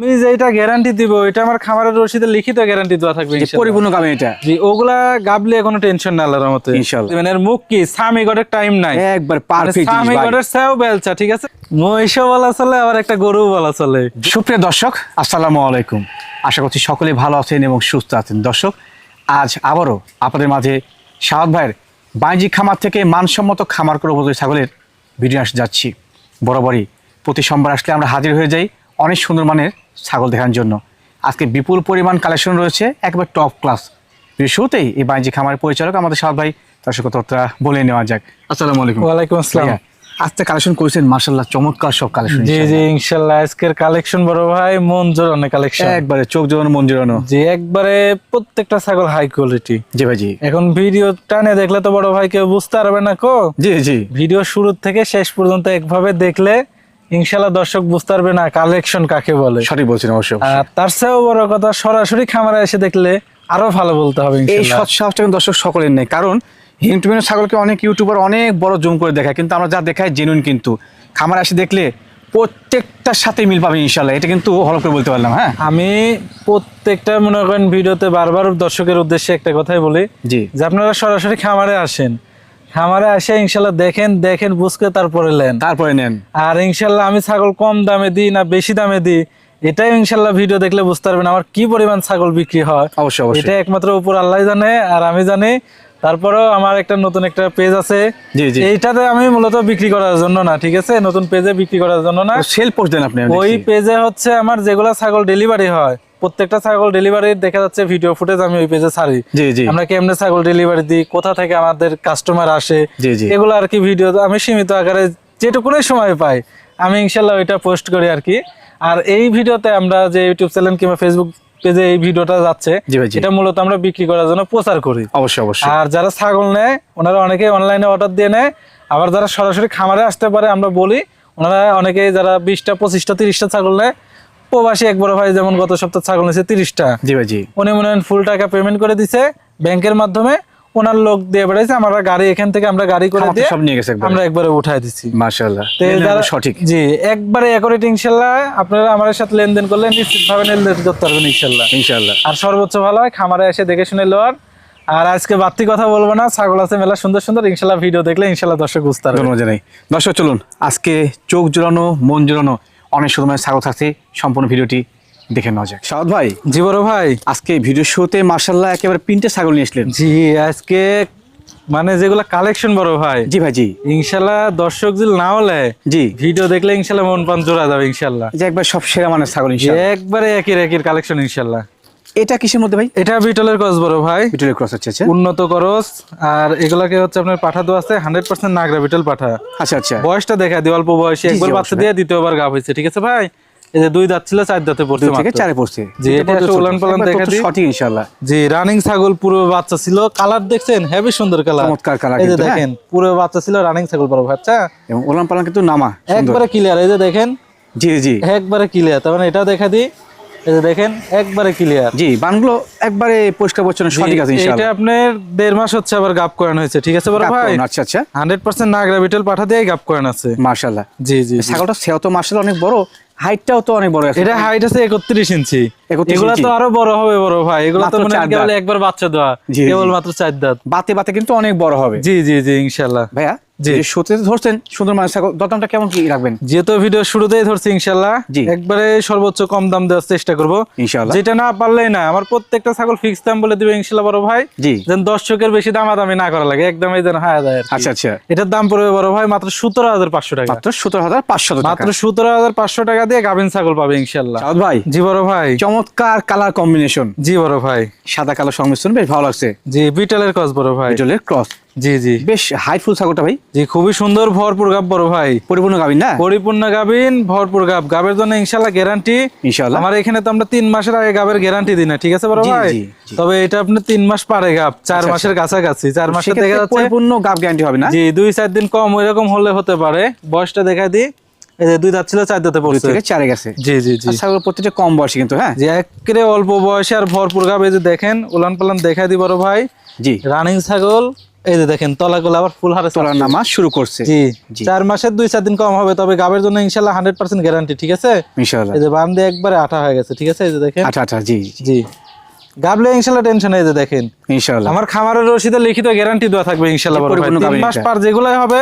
আমি যে এটা গ্যারান্টি দিব এটা আমার খামারের রসিদে লিখিত গ্যারান্টি দেওয়া থাকবে পরিপূর্ণ গাবে এটা। জি ওগুলা গাবলে কোনো টেনশন না আল্লাহর মতে ইনশাআল্লাহ। মানে এর মুখ কি স্বামী গডের টাইম নাই। একবার পারফেক্ট স্বামী গডের সেও বেলচা ঠিক আছে? মহিষও বলা চলে আবার একটা গরু বলা চলে। সুপ্রিয় দর্শক আসসালামু আলাইকুম। আশা করছি সকলে ভালো আছেন এবং সুস্থ আছেন। দর্শক আজ আবারও আপনাদের মাঝে শাহাদ ভাইয়ের বাণিজ্যিক খামার থেকে মানসম্মত খামার করে উপযোগী ছাগলের ভিডিও আসতে যাচ্ছি। বরাবরই প্রতি সোমবার আসলে আমরা হাজির হয়ে যাই অনেক সুন্দর মানের ছাগল দেখার জন্য। আজকে বিপুল পরিমাণ কালেকশন রয়েছে একবার টপ ক্লাস শুরুতেই এই বাণিজ্যিক খামারের পরিচালক আমাদের শাহাদ ভাই তার সাথে কথাটা বলে নেওয়া যাক। আসসালামু আলাইকুম। ওয়ালাইকুম আসসালাম। আজকে কালেকশন করেছেন মার্শাল্লাহ চমৎকার সব কালেকশন জি জি ইনশাল্লাহ আজকের কালেকশন বড় ভাই মন জোরানো কালেকশন একবারে চোখ জোরানো মন জোরানো। জি একবারে প্রত্যেকটা ছাগল হাই কোয়ালিটি জি ভাই জি। এখন ভিডিও টানে দেখলে তো বড় ভাই কেউ বুঝতে পারবে না কো? জি জি। ভিডিও শুরু থেকে শেষ পর্যন্ত একভাবে দেখলে ইনশাল্লাহ দর্শক বুঝতে পারবে না কালেকশন কাকে বলে। সঠিক বলছেন অবশ্য আর তার চেয়েও বড় কথা সরাসরি খামারে এসে দেখলে আরও ভালো বলতে হবে এই ইনশাল্লাহ সৎ সাহসটা কিন্তু দর্শক সকলের নেই। কারণ হিন্টুমেনের ছাগলকে অনেক ইউটিউবার অনেক বড় জুম করে দেখায় কিন্তু আমরা যা দেখাই জেনুইন কিন্তু। খামার এসে দেখলে প্রত্যেকটার সাথে মিল পাবে ইনশাল্লাহ এটা কিন্তু হল করে বলতে পারলাম হ্যাঁ? আমি প্রত্যেকটা মনে করেন ভিডিওতে বারবার দর্শকের উদ্দেশ্যে একটা কথাই বলি জি। যে আপনারা সরাসরি খামারে আসেন খামারে আসে ইনশাল্লাহ দেখেন দেখেন বুঝকে তারপরে নেন। তারপরে নেন। আর ইনশাল্লাহ আমি ছাগল কম দামে দিই না বেশি দামে দিই এটাই ইনশাল্লাহ ভিডিও দেখলে বুঝতে পারবেন আমার কি পরিমাণ ছাগল বিক্রি হয়। অবশ্যই অবশ্যই। এটা একমাত্র উপর আল্লাহ জানে আর আমি জানি তারপরেও আমার একটা নতুন একটা পেজ আছে। জি জি। এইটাতে আমি মূলত বিক্রি করার জন্য না ঠিক আছে? নতুন পেজে বিক্রি করার জন্য না। সেল পোস্ট দেন আপনি ওই পেজে হচ্ছে আমার যেগুলা ছাগল ডেলিভারি হয় প্রত্যেকটা ছাগল ডেলিভারি দেখা যাচ্ছে ভিডিও ফুটেজ আমি ওই পেজে ছাড়ি। জি জি। আমরা কেমনে ছাগল ডেলিভারি দিই কোথা থেকে আমাদের কাস্টমার আসে এগুলো আর কি ভিডিও আমি সীমিত আকারে যেটুকুনই সময় পাই আমি ইনশাল্লাহ ওইটা পোস্ট করি আর কি। আর এই ভিডিওতে আমরা যে ইউটিউব চ্যানেল কিংবা ফেসবুক পেজে এই ভিডিওটা যাচ্ছে এটা মূলত আমরা বিক্রি করার জন্য প্রচার করি। অবশ্যই অবশ্যই। আর যারা ছাগল নেয় ওনারা অনেকে অনলাইনে অর্ডার দিয়ে নেয় আবার যারা সরাসরি খামারে আসতে পারে আমরা বলি ওনারা অনেকে যারা বিশটা পঁচিশটা তিরিশটা ছাগল নেয় প্রবাসী এক বড় ভাই যেমন গত সপ্তাহ ছাগল নিয়েছে তিরিশটা। জি ভাই জি। উনি মনে হয় ফুল টাকা পেমেন্ট করে দিছে ব্যাংকের মাধ্যমে ওনার লোক দিয়ে বেড়াইছে আমরা গাড়ি এখান থেকে আমরা গাড়ি করে দিয়ে সব নিয়ে গেছে আমরা একবারে উঠাই দিছি। মার্শাল্লাহ সঠিক। জি একবারে অ্যাকুরেট ইনশাল্লাহ আপনারা আমাদের সাথে লেনদেন করলে নিশ্চিত ভাবে লেনদেন করতে পারবেন ইনশাল্লাহ। ইনশাল্লাহ আর সর্বোচ্চ ভালো হয় খামারে এসে দেখে শুনে লোয়ার আর আজকে বাড়তি কথা বলব না ছাগল আছে মেলা সুন্দর সুন্দর ইনশাল্লাহ ভিডিও দেখলে ইনশাল্লাহ দর্শক বুঝতে পারবে। দর্শক চলুন আজকে চোখ জোড়ানো মন জোড়ানো অনেক সময় স্বাগত থাকছি। সম্পূর্ণ ভিডিওটি দেখে নেওয়া যাক। সাউদ ভাই। জি বড় ভাই। আজকে ভিডিও শোতে মার্শাল্লাহ একেবারে তিনটে ছাগল নিয়ে আসলেন। জি আজকে মানে যেগুলো কালেকশন বড় ভাই। জি ভাই জি। ইনশাল্লাহ দর্শক যদি না হলে জি। ভিডিও দেখলে ইনশাল্লাহ মন পান জোড়া যাবে ইনশাল্লাহ যে একবার সব সেরা মানের ছাগল ইনশাল্লাহ একবারে একের একের কালেকশন ইনশাল্লাহ এটা কিসের মধ্যে ভাই? এটা বিটলের কস বড় ভাই। ভিডিও ক্রস হচ্ছে আচ্ছা। উন্নত করস। আর এগুলাকে হচ্ছে আপনার পাঠা দেওয়া আছে হান্ড্রেড পার্সেন্ট নাগরা বিটল পাঠা। আচ্ছা আচ্ছা। বয়সটা দেখা দিই অল্প বয়সে। একবার বাচ্চা দিয়ে দ্বিতীয়বার গাভ হয়েছে ঠিক আছে ভাই? এই যে দুই দাঁত ছিল চার দাঁতে পড়ছে থেকে চারে পড়ছে। জি, এটা। উলান পালান দেখা দিই। সঠিক ইনশাল্লাহ জি রানিং ছাগল পুরো বাচ্চা ছিল। কালার দেখছেন? হেভি সুন্দর কালার চমৎকার কালার এই যে হ্যাঁ। দেখেন পুরো বাচ্চা ছিল রানিং ছাগল বড় বাচ্চা এবং ওলান পালান কিন্তু নামা। একবারে ক্লিয়ার এই যে দেখেন। জি জি। একবারে ক্লিয়ার তার মানে এটা দেখা দিই। এই যে দেখেন একবারে ক্লিয়ার জি বানগুলো একবারে পরিষ্কার পরিচ্ছন্ন সঠিক আছে এটা আপনার দেড় মাস হচ্ছে আবার গাপ করানো হয়েছে ঠিক আছে বড় ভাই? আচ্ছা আচ্ছা। হান্ড্রেড পার্সেন্ট নাগরা বিটেল পাঠা দিয়ে গাপ করানো আছে। মার্শাল্লাহ জি জি। ছাগলটা সেও তো অনেক বড় হাইটটাও তো অনেক বড় আছে। এটা হাইট আছে একত্রিশ ইঞ্চি। 31 এগুলা ইঞ্চি। তো আরও বড় হবে বড় ভাই। এগুলো তো মনে কেবল একবার বাচ্চা দেওয়া। জি, জি। কেবল মাত্র চার দাঁত। বাতে বাতে কিন্তু অনেক বড় হবে। জি জি জি ইনশাল্লাহ। ভাইয়া জি। যে ধরছেন সুন্দর দরদামটা কেমন কি রাখবেন? যেহেতু ভিডিও শুরুতেই ধরছি ইনশাল্লাহ একবারে সর্বোচ্চ কম দাম দেওয়ার চেষ্টা করব। যেটা না পারলেই না আমার প্রত্যেকটা ছাগল ফিক্স দাম বলে দিবে ইনশাল্লাহ বড় ভাই। জি। যেন দর্শকের বেশি দামাদামি না করা লাগে একদমই যেন হায়া যায় আচ্ছা আচ্ছা। এটার দাম পড়বে বড় ভাই মাত্র সতেরো হাজার পাঁচশো টাকা। মাত্র সতেরো হাজার পাঁচশো মাত্র সতেরো হাজার পাঁচশো টাকা দিয়ে গাভিন ছাগল পাবে ইনশাল্লাহ। ভাই। জি বড় ভাই। চমৎকার কালার কম্বিনেশন জি বড় ভাই। সাদা কালো সংমিশ্রণ বেশ ভালো লাগছে। জি বিটেলের কস বড় ভাই। পিটলের ক্রস জি জি। বেশ হাইটফুল ছাগলটা ভাই। জি খুবই সুন্দর ভরপুর গাব বড় ভাই। পরিপূর্ণ গাবিন না? পরিপূর্ণ গাবিন ভরপুর গাব। গাবের জন্য ইনশাল্লাহ গ্যারান্টি ইনশাল্লাহ আমার এখানে তো আমরা তিন মাসের আগে গাবের গ্যারান্টি দিই না ঠিক আছে বড় ভাই? জি, জি। তবে এটা আপনি তিন মাস পারে গাব চার আচ্ছা, মাসের কাছাকাছি। চার মাসে দেখা যাচ্ছে পরিপূর্ণ গাব গ্যারান্টি হবে না? জি দুই চার দিন কম ওই রকম হলে হতে পারে। বয়সটা দেখা দিই। দুই দাঁত ছিল চার দাঁতে পড়ছে। থেকে চারে গেছে। জি জি জি। ছাগল প্রত্যেকটা কম বয়সী কিন্তু হ্যাঁ? যে একেবারে অল্প বয়সে আর ভরপুর গাব এই যে দেখেন উলান পালান দেখা দি বড় ভাই। জি। রানিং ছাগল এই যে দেখেন তলাগুলো আবার ফুল হারে তোলার নামা শুরু করছে। জি। চার মাসের দুই চার দিন কম হবে তবে গাবের জন্য ইনশাল্লাহ হান্ড্রেড পার্সেন্ট গ্যারান্টি ঠিক আছে? ইনশাআল্লাহ এই যে বাম দিয়ে একবারে আঠা হয়ে গেছে ঠিক আছে? এই যে দেখেন। আচ্ছা আচ্ছা জি জি। গাবলে ইনশাল্লাহ টেনশন এই যে দেখেন। ইনশাআল্লাহ আমার খামারের রসিদে লিখিত গ্যারান্টি দেওয়া থাকবে ইনশাল্লাহ বড় তিন মাস পার যেগুলাই হবে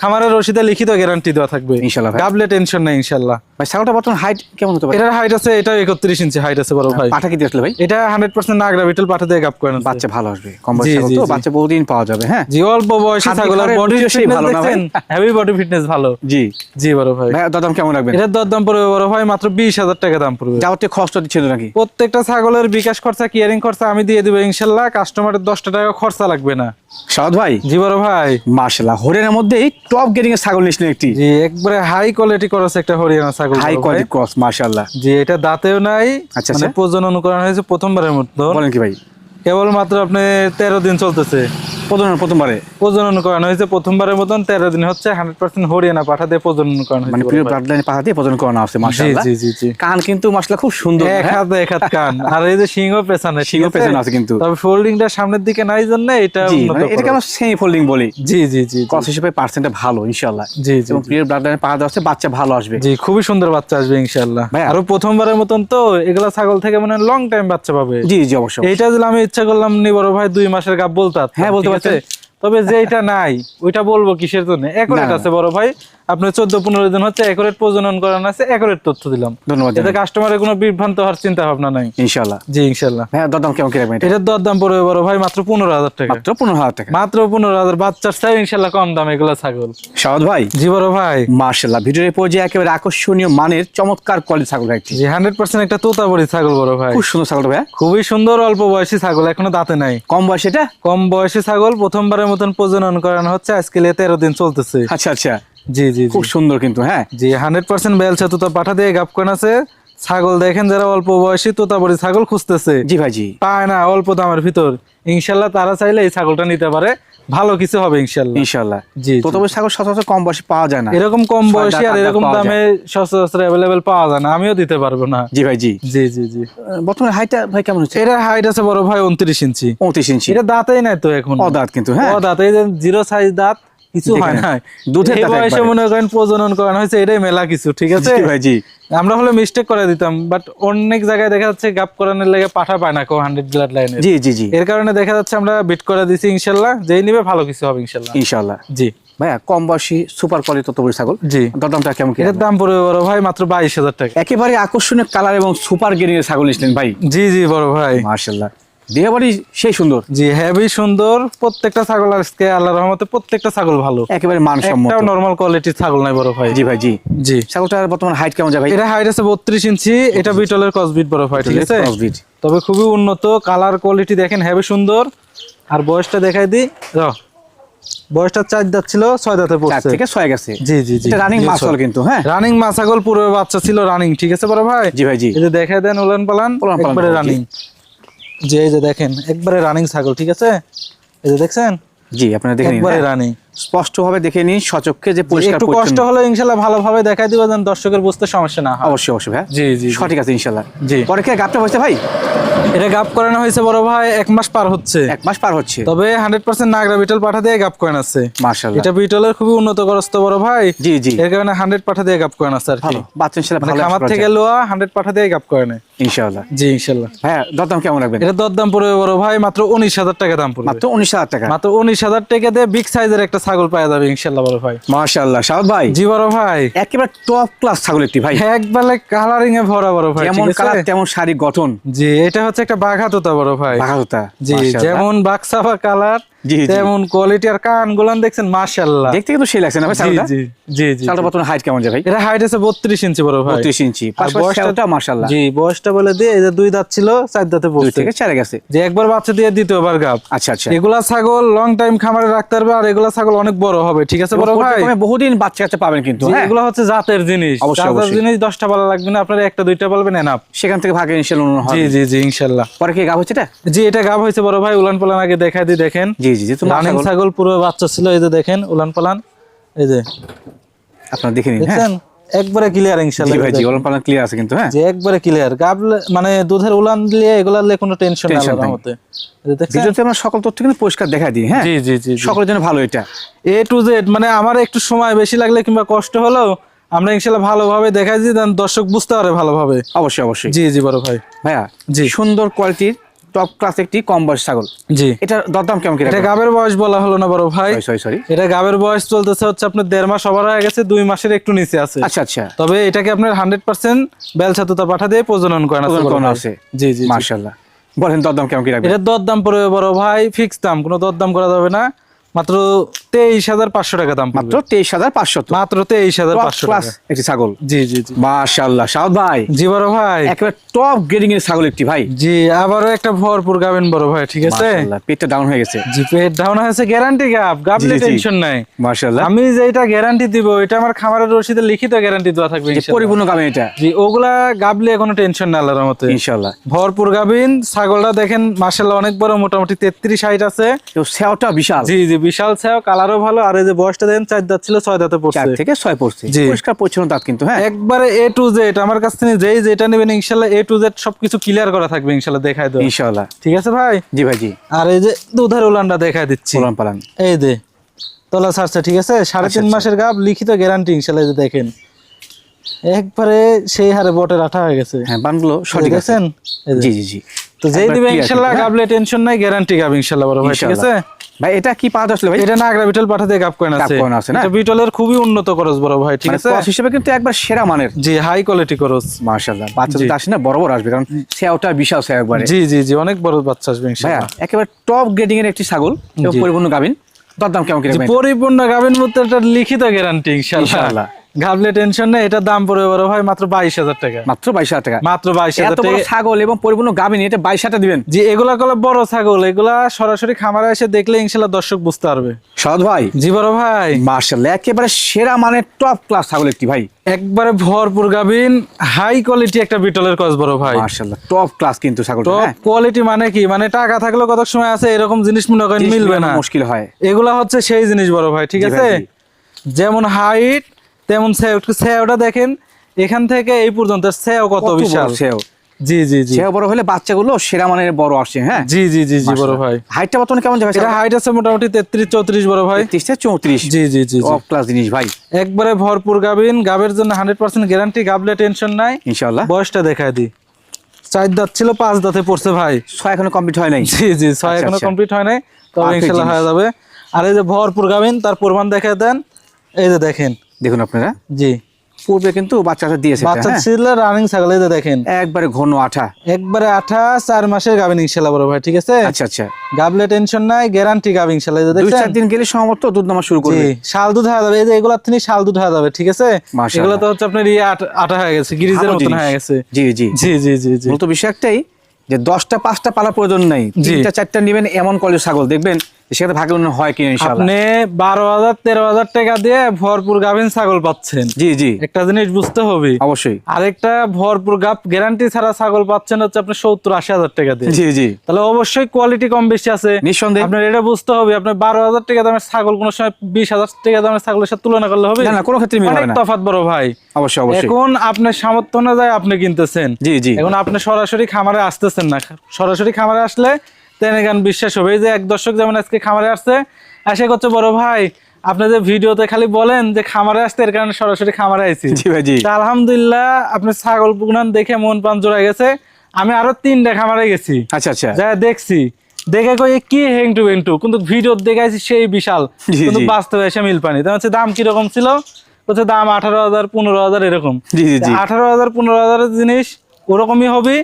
খামারের রশিদে লিখিত গ্যারান্টি দেওয়া থাকবে। ইনশাল্লাহ ভাই। গাবলে টেনশন নেই ইনশাল্লাহ ভাই ছাগলটা বর্তমান হাইট কেমন হতে পারে? এটার হাইট আছে এটা একত্রিশ ইঞ্চি হাইট আছে বড় ভাই। পাঠা কি দিয়েছিল ভাই? এটা হান্ড্রেড পার্সেন্ট নাগরা বিটল পাঠা দিয়ে গাপ করেন। বাচ্চা ভালো আসবে কম বয়স তো। বাচ্চা বহুদিন পাওয়া যাবে হ্যাঁ? জি অল্প বয়সী খাদ্য ছাগল আর খাবারের বডি ফিটনেস ভালো না ভাই? হেভি বডি ফিটনেস ভালো। জি। জি বড় ভাই। ভাই দাম কেমন রাখবেন? এটার দর দাম পড়বে বড় ভাই মাত্র বিশ হাজার টাকা দাম পড়বে। যাওয়াতে খরচ দিচ্ছিল নাকি? প্রত্যেকটা ছাগলের বিকাশ খরচা কিয়ারিং খরচা আমি দিয়ে দিব ইনশাল্লাহ কাস্টমারের দশটা টাকা খরচা লাগবে না। সাদ ভাই? জি বড় ভাই। মার্শাল্লাহ হরিয়ানার মধ্যে টপ গেটিং এর ছাগল নিয়েছিলেন একটি। জি একবারে হাই কোয়ালিটি করা একটা হরিয়ানা ছাগল হাই। কোয়ালিটি ক্রস মাশাআল্লাহ। জি এটা দাঁতেও নাই আচ্ছা, মানে আচ্ছা। প্রজনন করানো হয়েছে প্রথমবারের মতো বলেন কি ভাই? কেবল মাত্র আপনি তেরো দিন চলতেছে। প্রথম প্রথমবারে? প্রজনন করানো হয়েছে প্রথমবারের মতন তেরো দিন হচ্ছে হান্ড্রেড পার্সেন্ট হরিয়ানা পাঠা দিয়ে প্রজনন করানো মানে ভাই। ব্লাড লাইন পাঠা দিয়ে প্রদান করানো আছে জি জি জি জি। কান কিন্তু খুব সুন্দর এক হ্যাঁ? হাত এক হাত কান। আর এই যে সিংহ পেছনে সিংহ পেছনে আছে কিন্তু। তবে ফোল্ডিংটা সামনের দিকে নাই জন্য এটা উন্নত মানে এটাকে আমরা সেমি ফোল্ডিং বলি। জি জি জি। ক্রস হিসেবে পার্সেন্টটা ভালো ইনশাল্লাহ জি জি এবং প্রিয় ব্লাড লাইনে পাঠা দেওয়া আছে বাচ্চা ভালো আসবে। জি খুবই সুন্দর বাচ্চা আসবে ইনশাল্লাহ ভাইয়া। আরও প্রথমবারের মতন তো এগুলা ছাগল থেকে মানে লং টাইম বাচ্চা পাবে। জি জি অবশ্যই। এটা যদি আমি ইচ্ছা করলাম নি বড় ভাই দুই মাসের গাপ বলতে হ্যাঁ, বলতে ঠিক আছে? তবে যেটা নাই ওইটা বলব কিসের জন্য একরেট। আছে বড় ভাই আপনি চোদ্দ পনেরো দিন হচ্ছে একরেট প্রজনন করানো আছে একরেট তথ্য দিলাম। ধন্যবাদ এতে কাস্টমারের কোনো বিভ্রান্ত হওয়ার চিন্তা ভাবনা নাই। ইনশাল্লাহ জি ইনশাল্লাহ হ্যাঁ দরদাম কেমন কি রাখবেন এটা? এটার দর দাম পড়বে বড় ভাই মাত্র পনেরো হাজার টাকা। মাত্র পনেরো হাজার টাকা। মাত্র পনেরো হাজার। বাচ্চার চাই ইনশাল্লাহ কম দাম এগুলো ছাগল। সাদ ভাই। জি বড় ভাই। মার্শাল্লাহ ভিডিওর পর্যায়ে একেবারে আকর্ষণীয় মানের চমৎকার কোয়ালিটি ছাগল রাখছি জি হান্ড্রেড পার্সেন্ট একটা তোতাবড়ি ছাগল বড় ভাই। খুব সুন্দর ছাগল ভাই খুবই সুন্দর অল্প বয়সী ছাগল এখনও দাঁতে নাই। কম বয়স এটা? কম বয়সী ছাগল প্রথমবারের মতন প্রজনন করানো হচ্ছে আজকে তেরো দিন চলতেছে। আচ্ছা আচ্ছা। জি জি খুব সুন্দর কিন্তু হ্যাঁ? জি হান্ড্রেড পার্সেন্ট বেলছে তোতা পাঠা দিয়ে গাপকন আছে। ছাগল দেখেন যারা অল্প বয়সী তোতাবড়ি ছাগল খুঁজতেছে। জি ভাই জি। পায় না অল্প দামের ভিতর। ইনশাল্লাহ তারা চাইলে এই ছাগলটা নিতে পারে। ভালো কিছু হবে ইনশাল্লাহ। ইনশাল্লাহ। জি জি। তো তবে ছাগল সচরাচর কম বয়সে পাওয়া যায় না। এরকম কম বয়সী আর এরকম দামে সচরাচর অ্যাভেলেবেল পাওয়া যায় না। আমিও দিতে পারব না। জি ভাই জি। জি জি জি। বর্তমানে হাইটটা ভাই কেমন হচ্ছে? এটা হাইট আছে বড় ভাই উনত্রিশ ইঞ্চি। পঁয়ত্রিশ ইঞ্চি। এটা দাঁতেই নাই তো এখন। অদাঁত কিন্তু হ্যাঁ? ও দাঁত এই যে জিরো সাইজ দাঁত কিছু হয় না দুধের বয়সে মনে করেন প্রজনন করানো হয়েছে এটাই মেলা কিছু ঠিক আছে? ভাই জি। আমরা হলে মিস্টেক করে দিতাম বাট অনেক জায়গায় দেখা যাচ্ছে গাপ করানোর লেগে পাঠা পায় না কো হান্ড্রেড ব্লাড লাইনে জি জি জি। এর কারণে দেখা যাচ্ছে আমরা বিট করে দিছি ইনশাল্লাহ যেই নিবে ভালো কিছু হবে ইনশাল্লাহ। ইনশাল্লাহ। জি। ভাইয়া কম বয়সী সুপার কোয়ালিটি তত ছাগল। জি। দরদামটা কেমন কি? এটার দাম পড়বে বড় ভাই মাত্র বাইশ হাজার টাকা। একেবারে আকর্ষণীয় কালার এবং সুপার গেরিং এর ছাগল নিয়েছিলেন ভাই। জি জি বড় ভাই। মার্শাল্লাহ সেই সুন্দর? জি হেভি সুন্দর। প্রত্যেকটা ছাগল আজকে আল্লাহ রহমতে প্রত্যেকটা ছাগল ভালো। একেবারে মানসম্মত। একটাও নর্মাল কোয়ালিটির ছাগল নাই বড় ভাই। জি ভাই জি। জি। ছাগলটার বর্তমান হাইট কেমন যায় ভাই? এটা হাইট আছে বত্রিশ ইঞ্চি। এটা বিটলের কসবিট বড় ভাই ঠিক আছে। তবে খুবই উন্নত। কালার কোয়ালিটি দেখেন হেভি সুন্দর। আর বয়সটা দেখাই দিই। র বয়সটা চার দাঁত ছিল ছয় দাঁতে পড়ছে। থেকে ছয় গেছে। জি জি জি। রানিং মাসল কিন্তু হ্যাঁ? রানিং মাছাগল পুরো বাচ্চা ছিল রানিং ঠিক আছে বড় ভাই? জি ভাই জি। এই যে দেখাই দেন উলান পালান একবারে রানিং যে এই যে দেখেন একবারে রানিং ছাগল ঠিক আছে? এই যে দেখছেন? জি আপনারা দেখে নিন। একবারে। রানিং স্পষ্ট ভাবে দেখে নিন সচক্ষে যে পরিষ্কার একটু কষ্ট। হলে ইনশাল্লাহ ভালোভাবে দেখাই দিব যেন দর্শকের বুঝতে সমস্যা না হয়। অবশ্যই অবশ্যই ভাই। জি জি। সঠিক আছে ইনশাল্লাহ। জি। পরে কে গাপটা হয়েছে ভাই? এটা গাপ করানো হয়েছে বড় ভাই এক মাস পার হচ্ছে। এক মাস পার হচ্ছে। তবে হান্ড্রেড পার্সেন্ট নাগরা বিটল পাঠা দিয়ে গাপ কয়েন আছে। মার্শাল্লাহ এটা বিটলের খুবই উন্নত করস্ত বড় ভাই। জি জি। এর কারণে হান্ড্রেড পাঠা দিয়ে গাপ কয়েন আছে আর কি। ভালো বাচ্চা ইনশাল্লাহ মানে ভালো খামার থেকে। লোয়া হান্ড্রেড পাঠা দিয়ে গাপ কয়েনে জি হ্যাঁ দরদাম কেমন রাখবেন? এটা দরদাম পড়বে বড় ভাই মাত্র উনিশ হাজার টাকা দাম পড়বে। মাত্র উনিশ হাজার টাকা? মাত্র উনিশ হাজার টাকা দিয়ে বিগ সাইজের একটা ছাগল পাওয়া যাবে ইনশাল্লাহ বড় ভাই। ভাই। জি বড় ভাই। একেবারে টপ ক্লাস ছাগল একটি ভাই। একবারে কালারিং এ ভরা বড় ভাই যেমন? কালার তেমন গঠন। জি এটা হচ্ছে একটা বাঘা তোতা বড় ভাই। জি যেমন বাক্সাফা কালার জি, জি। তেমন কোয়ালিটি আর কান গুলান দেখছেন মাশাআল্লাহ। দেখতে কিন্তু সেই লাগছে না ভাই ছাগলটা জি জি জি ছাগলটা বর্তমানে হাইট কেমন যায় ভাই? এটা হাইট আছে বত্রিশ ইঞ্চি বড় ভাই। বত্রিশ ইঞ্চি বয়সটা- জি বয়সটা বলে দিয়ে এই যে দুই দাঁত ছিল চার দাঁতে পড়ছে। থেকে চারে গেছে। যে একবার বাচ্চা দিয়ে দ্বিতীয়বার গাব। আচ্ছা আচ্ছা। এগুলা ছাগল লং টাইম খামারে রাখতে পারবে আর এগুলা ছাগল অনেক বড় হবে ঠিক আছে বড় ভাই? বহুদিন বাচ্চা কাচ্চা পাবেন কিন্তু হ্যাঁ? এগুলো হচ্ছে জাতের জিনিস। জাতের জিনিস দশটা ভালো লাগবে না আপনার একটা দুইটা বলবেন এনাফ সেখান থেকে ভাগে ইনশাল্লাহ হয় জি জি জি ইনশাল্লাহ পরে কি গাব হচ্ছে এটা? জি এটা গাব হয়েছে বড় ভাই উলান পালান আগে দেখাই দিই দেখেন। জি। জি জি রানিং ছাগল পুরো বাচ্চা ছিল এই যে দেখেন উলান পালান এই যে। আপনারা দেখে নিন হ্যাঁ। একবারে ক্লিয়ার জি ভাই জি ওলান পালান ক্লিয়ার আছে কিন্তু হ্যাঁ। যে একবারে ক্লিয়ার গাবলে মানে দুধের উলান দিলে এগুলা দিলে কোনো টেনশন নেই আল্লাহর রহমতে। এই যে দেখছেন? ভিডিওতে আমরা সকল তথ্য কিন্তু পরিষ্কার দেখা দিই হ্যাঁ। জি জি জি জি। সকলের জন্য ভালো এটা। এ টু জেড মানে আমার একটু সময় বেশি লাগলে কিংবা কষ্ট হলেও আমরা ইনশাল্লাহ ভালোভাবে দেখাই দিই দর্শক বুঝতে পারে ভালোভাবে। অবশ্যই অবশ্যই। জি জি বড় ভাই। ভাইয়া জি। সুন্দর কোয়ালিটির টপ ক্লাস একটি কম বয়স ছাগল। জি। এটা দরদাম কেমন এটা গাবের বয়স বলা হলো না বড় ভাই। সরি সরি এটা গাবের বয়স চলতেছে হচ্ছে আপনার দেড় মাস সবার হয়ে গেছে দুই মাসের একটু নিচে আছে। আচ্ছা আচ্ছা। তবে এটাকে আপনার হান্ড্রেড পার্সেন্ট বেলছাতুতা পাঠা দিয়ে প্রজনন করেন আছে। জি জি জি। মার্শাল্লাহ বলেন দরদাম কেমন কি রাখবেন? এটা দরদাম পড়বে বড় ভাই ফিক্স দাম কোনো দরদাম করা যাবে না। মাত্র তেইশ হাজার পাঁচশো টাকা দাম মাত্র মাত্র তেইশ হাজার পাঁচশো মাত্র তেইশ হাজার পাঁচশো একটি ছাগল। জি জি জি। মার্শাল্লাহ সাউদ ভাই। জি বড় ভাই। একেবারে টপ গ্রেডিং এর ছাগল একটি ভাই। জি আবারও একটা ভরপুর গাবেন বড় ভাই ঠিক আছে? পেটটা ডাউন হয়ে গেছে। জি পেট ডাউন হয়েছে গ্যারান্টি গাব গাবলে জি, জি। টেনশন নাই। মার্শাল্লাহ আমি যেটা গ্যারান্টি দিব এটা আমার খামারের রসিদে লিখিত গ্যারান্টি দেওয়া থাকবে পরিপূর্ণ গাবে এটা। জি ওগুলা গাবলে কোনো টেনশন না আল্লাহর মতে ইনশাল্লাহ ভরপুর গাবিন ছাগলটা দেখেন মাসাল্লাহ অনেক বড় মোটামুটি তেত্রিশ হাইট আছে। সেওটা বিশাল। জি জি বিশাল কালারও ভালো আর এই যে বয়সটা দেন চার দাঁত ছিল ছয় দাঁতে চার পড়ছে থেকে ছয় পড়ছে। পরিষ্কার পরিচ্ছন্ন দাঁত কিন্তু হ্যাঁ। একবারে এ টু জেড আমার কাছ থেকে যেই যেটা নেবেন ইনশাল্লাহ এ টু জেড সবকিছু ক্লিয়ার করা থাকবে ইনশাল্লাহ দেখায় দেবো ইনশাল্লাহ। ঠিক আছে ভাই? জি ভাই জি। আর এই যে দুধের উলানটা দেখায় দিচ্ছি। পোলান পালান। এই দে তলা ছাড়ছে ঠিক আছে? সাড়ে তিন মাসের গাব লিখিত গ্যারান্টি ইনশাল্লাহ দেখেন। একবারে সেই হারে বটের আঠা হয়ে গেছে। হ্যাঁ বানগুলো সঠিক আছেন। জি জি জি। তো যেই দিবে হ্যাঁ? গাবলে টেনশন নাই গ্যারান্টি গাব ইনশাল্লাহ বড় ভাই ঠিক আছে? ভাই এটা কি পাওয়া যাচ্ছিল ভাই? এটা নাগরা বিটল পাঠাতে গাব কয়েন গাব আছে কয়েন আছে না? এটা বিটলের খুবই উন্নত খরচ বড় ভাই ঠিক মানে আছে? ক্রস হিসেবে কিন্তু একবার সেরা মানের। জি হাই কোয়ালিটি খরচ। মার্শাল্লাহ বাচ্চা। তো আসে না বড় বড় আসবে কারণ সেওটা বিশাল সে একবারে। জি জি জি অনেক বড় বাচ্চা আসবে ভাইয়া ইনশাল্লাহ একেবারে টপ গ্রেডিং এর একটি ছাগল। পরিপূর্ণ গাবিন দরদাম কেমন কি পরিপূর্ণ গাবেন মধ্যে একটা লিখিত গ্যারান্টি ইনশাআল্লাহ। গাবলে টেনশন নেই এটার দাম পড়বে বড় ভাই মাত্র বাইশ হাজার টাকা। মাত্র বাইশ হাজার টাকা। মাত্র বাইশ হাজার টাকা। ছাগল এবং পরিপূর্ণ গাবিন এটা বাইশ হাজার দিবেন। জি এগুলা কলে বড় ছাগল এগুলা সরাসরি খামারে এসে দেখলে ইনশাল্লাহ দর্শক বুঝতে পারবে। সহজ ভাই। জি বড় ভাই। মার্শাল্লাহ একেবারে সেরা মানের টপ ক্লাস ছাগল একটি ভাই। একবারে ভরপুর গাবিন হাই কোয়ালিটি একটা বিটলের কস বড় ভাই। মার্শাল্লাহ টপ ক্লাস কিন্তু ছাগল টপ কোয়ালিটি মানে কি? মানে টাকা থাকলেও কত সময় আছে এরকম জিনিস মনে করেন মিলবে না। মুশকিল হয়। এগুলা হচ্ছে সেই জিনিস বড় ভাই ঠিক আছে? যেমন হাইট তেমন সেওটা দেখেন এখান থেকে এই পর্যন্ত সেও কত বিশাল। সেও জি জি জি। সেও বড় হলে বাচ্চাগুলো সেরা মানের বড় আসে হ্যাঁ? জি জি জি জি বড় ভাই। হাইটটা বর্তমানে কেমন যাবে এটা হাইট আছে মোটামুটি তেত্রিশ চৌত্রিশ বড় ভাই। তিরিশ থেকে চৌত্রিশ। জি জি জি টপ ক্লাস জিনিস ভাই। একবারে ভরপুর গাবিন গাবের জন্য হান্ড্রেড পার্সেন্ট গ্যারান্টি গাবলে টেনশন নাই। ইনশাল্লাহ বয়সটা দেখায় দি। চার দাঁত ছিল পাঁচ দাঁতে পড়ছে ভাই। ছয় এখনও কমপ্লিট হয় নাই। জি জি ছয় আচ্ছা, এখনও আচ্ছা। কমপ্লিট হয় নাই তবে ইনশাল্লাহ হয়ে যাবে। আর এই যে ভরপুর গাবিন তার প্রমাণ দেখে দেন। এই যে দেখেন দেখুন আপনারা। জি। পূর্বে কিন্তু বাচ্চাটা দিয়েছে বাচ্চা হ্যাঁ? ছিল রানিং ছাগল এই দেখেন। একবারে ঘন আঠা। একবারে আঠা চার মাসের গাবিন ইনশাল্লাহ বড় ভাই ঠিক আছে? আচ্ছা আচ্ছা। গাবলে টেনশন নাই গ্যারান্টি গাবি ইনশাল্লাহ যে দুই চার দিন গেলে সম্ভবত দুধ নামা শুরু করবে। শাল দুধ হয়ে যাবে এই যে এগুলা তিনি শাল দুধ হয়ে যাবে ঠিক আছে। এগুলো তো হচ্ছে আপনার ইয়ে আটা হয়ে গেছে গিরিজের মতন হয়ে গেছে। জি জি। জি জি জি জি। মূলত বিষয় একটাই যে দশটা পাঁচটা পালা প্রয়োজন নাই। তিনটা চারটা নেবেন এমন কলেজ ছাগল দেখবেন ভাগে হয় আপনি হাজার টাকা দিয়ে ভরপুর গাভিন ছাগল পাচ্ছেন। জি জি। একটা জিনিস বুঝতে হবে। অবশ্যই। আরেকটা ভরপুর গ্যারান্টি ছাড়া ছাগল পাচ্ছেন হচ্ছে আপনি টাকা দিয়ে। জি জি। তাহলে অবশ্যই কোয়ালিটি কম বেশি আছে। নিঃসন্দেহে। আপনার এটা বুঝতে হবে টাকা দামের ছাগল কোন সময় বিশ হাজার টাকা দামের ছাগলের সাথে তুলনা করলে হবে? না না কোনো ক্ষেত্রে মিল অনেক হবে না। তফাৎ বড় ভাই। অবশ্যই অবশ্যই। এখন আপনার সামর্থ্য না যায় আপনি কিনতেছেন। জি জি। এখন আপনি সরাসরি খামারে আসতেছেন না। সরাসরি খামারে আসলে তেনে গান বিশ্বাস হবে। এই যে এক দর্শক যেমন আজকে খামারে আসছে এসে করছে বড় ভাই আপনি যে ভিডিওতে খালি বলেন যে খামারে আসতে এর কারণে সরাসরি খামারে আইছি। আলহামদুলিল্লাহ আপনি ছাগল পুকুনান দেখে মন প্রাণ জোড়া গেছে। আমি আরও তিনটা খামারে গেছি। আচ্ছা আচ্ছা। যা দেখছি দেখে কই কি হেংটু হেংটু কিন্তু ভিডিও দেখাইছি সেই বিশাল কিন্তু। বাস্তবে এসে মিল পানি তার হচ্ছে দাম কীরকম ছিল? হচ্ছে দাম আঠারো হাজার পনেরো হাজার এরকম। আঠারো হাজার পনেরো হাজারের জিনিস ওরকমই হবে।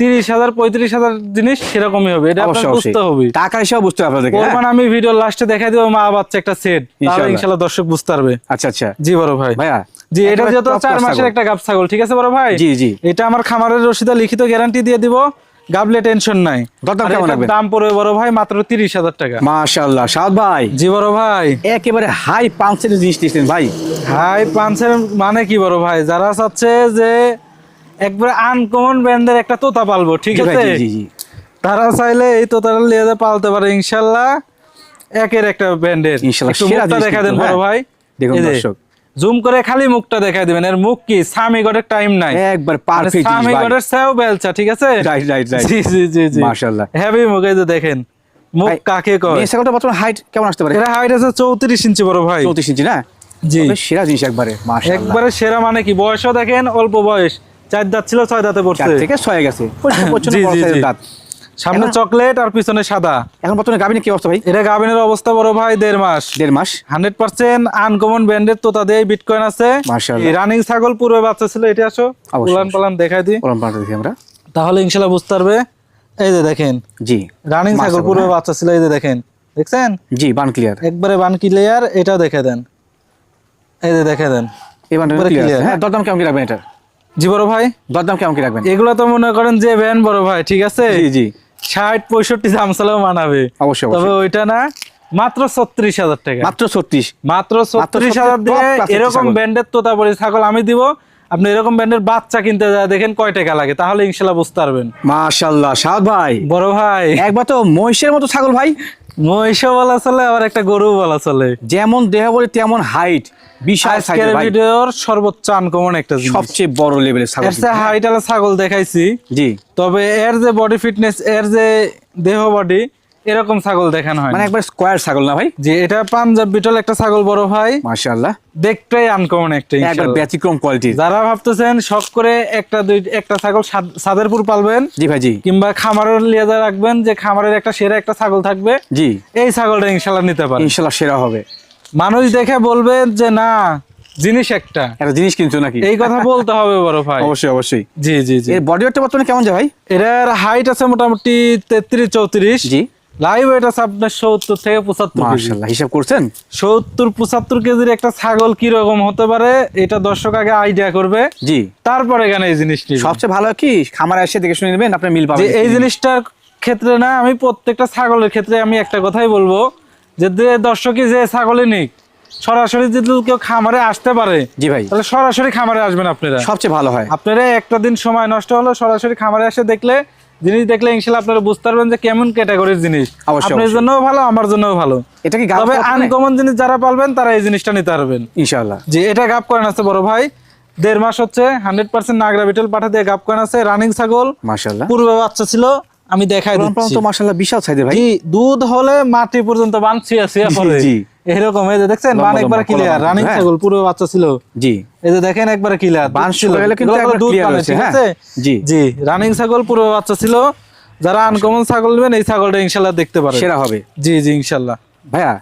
তিরিশ হাজার পঁয়ত্রিশ হাজার জিনিস সেরকমই হবে। এটা বুঝতে হবে টাকা হিসাবে বুঝতে হবে আপনাদেরকে? কোরবান আমি ভিডিও লাস্টে দেবো মা বাচ্চা একটা সেট তাহলে ইনশাল্লাহ দর্শক বুঝতে পারবে। আচ্ছা আচ্ছা। জি বড় ভাই। ভাইয়া জি এটা যেহেতু চার মাসের একটা গাব ছাগল ঠিক আছে বড় ভাই? জি জি। এটা আমার খামারের রসিদা লিখিত গ্যারান্টি দিয়ে দিব গাবলে টেনশন নাই? দাম পড়বে বড় ভাই মাত্র তিরিশ হাজার টাকা। সাদ ভাই। জি বড় ভাই। একেবারে হাই জিনিস দিচ্ছেন ভাই। হাই মানে কি বড় ভাই? যারা চাচ্ছে যে একবারে আনকমন ব্র্যান্ডের একটা তোতা পালবো ঠিক আছে? জি জি জি। তারা চাইলে এই তোতাটা নিয়ে পালতে পারে ইনশাল্লাহ। একের একটা ব্র্যান্ডের ইনশাল্লাহ, দেখা দেন বড় হ্যাঁ। ভাই। দেখুন দর্শক। জুম করে খালি মুখটা দেখাই দিবেন। এর মুখ কি? স্বামী গড়ের টাইম নাই। একবার পারফেক্ট স্বামী গড়ের সেও বেলচা ঠিক আছে? রাইট রাইট রাইট জি জি জি জি। মাশাআল্লাহ। হেভি মুখ এই যে দেখেন। মুখ কাকে কয়? ছাগলটা বর্তমানে হাইট কেমন আসতে পারে? এরা হাইট আছে চৌত্রিশ ইঞ্চি বড় ভাই। চৌত্রিশ ইঞ্চি না? জি। সেরা জিনিস একবারে মাশাআল্লাহ। একবারে সেরা মানে কি? বয়সও দেখেন অল্প বয়স। চার দাঁত ছিল ছয় দাঁতে পড়ছে। থেকে ছয় গেছে। দাঁত। সামনে চকলেট আর পিছনে সাদা। এখন বর্তমানে গাবিনে কি অবস্থা ভাই? এটা গাভিনের অবস্থা বড় ভাই দেড় মাস। দেড় মাস। হান্ড্রেড পার্সেন্ট আনকমন ব্র্যান্ডের তোতা দিয়ে বিটকয়েন আছে। রানিং ছাগল পূর্বে বাচ্চা ছিল এটা আসো উলান পালান দেখাই দিই। ওরম পাল্টা দেখি আমরা। তাহলে ইনশাল্লাহ বুঝতে পারবে। এই যে দেখেন জি রানিং ছাগল পূর্বে হ্যাঁ। বাচ্চা ছিল এই যে দেখেন দেখছেন? জি বান ক্লিয়ার একবারে বান ক্লিয়ার এটাও দেখে দেন। এই যে দেখে দেন। এই একবারে ক্লিয়ার হ্যাঁ দরদাম কেমন কি রাখবেন এটা জি বড় ভাই। দরদাম কেমন কি রাখবেন? এগুলো তো মনে করেন যে ভ্যান বড় ভাই ঠিক আছে? জি জি। ষাট পঁয়ষট্টি দাম চালেও মানাবে। অবশ্যই তবে ওইটা না মাত্র ছত্রিশ হাজার টাকা। মাত্র ছত্রিশ। মাত্র ছত্রিশ হাজার দিয়ে এরকম ছাগল। ব্যান্ডের তোতাপুরি ছাগল আমি দিব। আপনি এরকম ব্যান্ডের বাচ্চা কিনতে যায় দেখেন কয় টাকা লাগে তাহলে ইনশাল্লাহ বুঝতে পারবেন। মাশাআল্লাহ সাদ ভাই। বড় ভাই। একবার তো মহিষের মতো ছাগল ভাই। মহিষও বলা চলে আবার একটা গরু বলা চলে। যেমন দেহ বলে তেমন হাইট আজকের সাইজের ভিডিওর সর্বোচ্চ আনকমন একটা জিনিস। সবচেয়ে বড় লেভেলের ছাগল এর চেয়ে ছাগল দেখাইছি। জি। তবে এর যে বডি ফিটনেস এর যে দেহ বডি এরকম ছাগল দেখানো হয় মানে একবার স্কোয়ার ছাগল না ভাই? যে এটা পাঞ্জাব বিটল একটা ছাগল বড় ভাই। মাশাআল্লাহ। দেখতেই আনকমন একটা একবার ব্যতিক্রম কোয়ালিটির যারা ভাবতেছেন শখ করে একটা দুই একটা ছাগল সাদ- সাদেরপুর পালবেন জি ভাই জি। কিংবা খামারের লিয়াজা রাখবেন যে খামারের একটা সেরা একটা ছাগল থাকবে জি। এই ছাগলটা ইনশাল্লাহ নিতে পারেন। ইনশাআল্লাহ সেরা হবে। মানুষ দেখে বলবেন যে না জিনিস একটা। একটা জিনিস কিনছো নাকি? এই কথা বলতে হবে বড় ভাই। অবশ্যই অবশ্যই। জি জি জি। এর বডি ওয়েটটা বর্তমানে কেমন যায় ভাই? এটার হাইট আছে মোটামুটি তেত্রিশ চৌত্রিশ। জি। লাইভ ওয়েট আছে আপনার সত্তর থেকে পঁচাত্তর কেজি। মাশাআল্লাহ হিসাব করছেন? সত্তর পঁচাত্তর কেজির একটা ছাগল কি রকম হতে পারে এটা দর্শক আগে আইডিয়া করবে। জি। তারপরে এখানে এই জিনিসটি সবচেয়ে ভালো কি? খামারে এসে দেখে শুনে নেবেন আপনার মিল পাবেন। এই জিনিসটার ক্ষেত্রে না আমি প্রত্যেকটা ছাগলের ক্ষেত্রে আমি একটা কথাই বলব যে দর্শকই যে ছাগলই নিক সরাসরি যদি কেউ খামারে আসতে পারে জি ভাই। তাহলে সরাসরি খামারে আসবেন আপনারা। সবচেয়ে ভালো হয়। আপনারা একটা দিন সময় নষ্ট হলো সরাসরি খামারে এসে দেখলে জিনিস দেখলে ইনশাল্লাহ আপনারা বুঝতে পারবেন যে কেমন ক্যাটাগরির জিনিস। আপনার। জন্যও ভালো আমার জন্যও ভালো। এটা কি তবে আনকমন জিনিস যারা পালবেন তারা এই জিনিসটা নিতে পারবেন। ইনশাআল্লাহ। যে এটা গাপ করেন আছে বড় ভাই। দেড় মাস হচ্ছে হান্ড্রেড পার্সেন্ট নাগরা বিটেল পাঠা দিয়ে গাপ করেন আছে। রানিং ছাগল। মাশাআল্লাহ। পূর্বে বাচ্চা ছিল আমি দেখাই দিচ্ছি। মাশাআল্লাহ বিশাল সাইজের ভাই। জি দুধ হলে মাটি পর্যন্ত বানছি আছে জি। এরকম এই যে দেখছেন বান একবার কলা ক্লিয়ার রানিং হ্যাঁ। ছাগল পুরো বাচ্চা ছিল। জি। এই যে দেখেন একবার ক্লিয়ার বান ছিল। কিন্তু একবার দুধ পাবে ঠিক হ্যাঁ। আছে? জি। জি রানিং ছাগল পুরো বাচ্চা ছিল। যারা আনকমন ছাগল নেবেন এই ছাগলটা ইনশাআল্লাহ দেখতে পারেন। সেরা হবে। জি জি ইনশাআল্লাহ। ভাইয়া